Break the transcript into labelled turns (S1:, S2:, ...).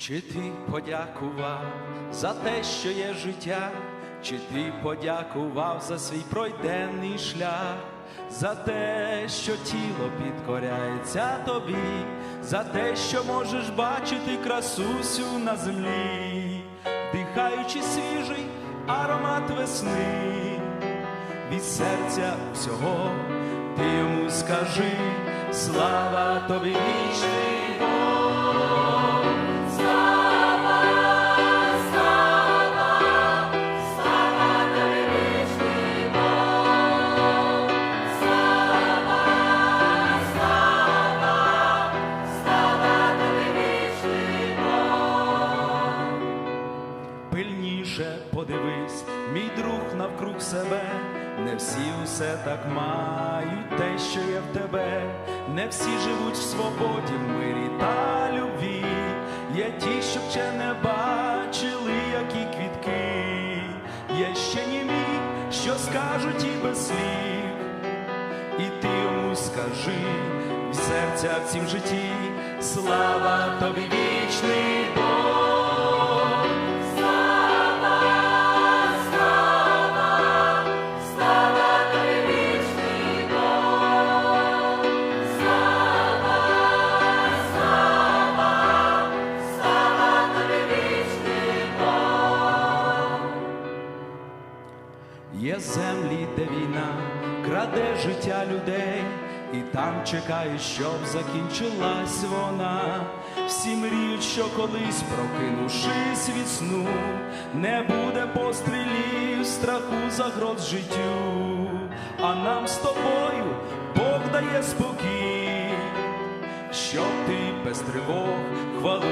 S1: Чи ти подякував за те, що є життя, чи ти подякував за свій пройденний шлях, за те, що тіло підкоряється тобі, за те, що можеш бачити красу всю на землі, дихаючи свіжий аромат весни, від серця всього ти йому скажи, слава тобі вічний Пильніше подивись, мій друг навкруг себе, не всі усе так мають, те, що є в тебе, не всі живуть в свободі, в мирі та любві. Є ті, що ще не бачили, які квітки, є ще німі, що скажуть і без слів, і ти йому скажи в серця в цім житті, слава тобі вічний Є землі, де війна краде життя людей, і там чекають, щоб закінчилась вона. Всі мріють, що колись, прокинувшись від сну, не буде пострілів, страху загроз життю, а нам з тобою Бог дає спокій, щоб ти без тривог ніс,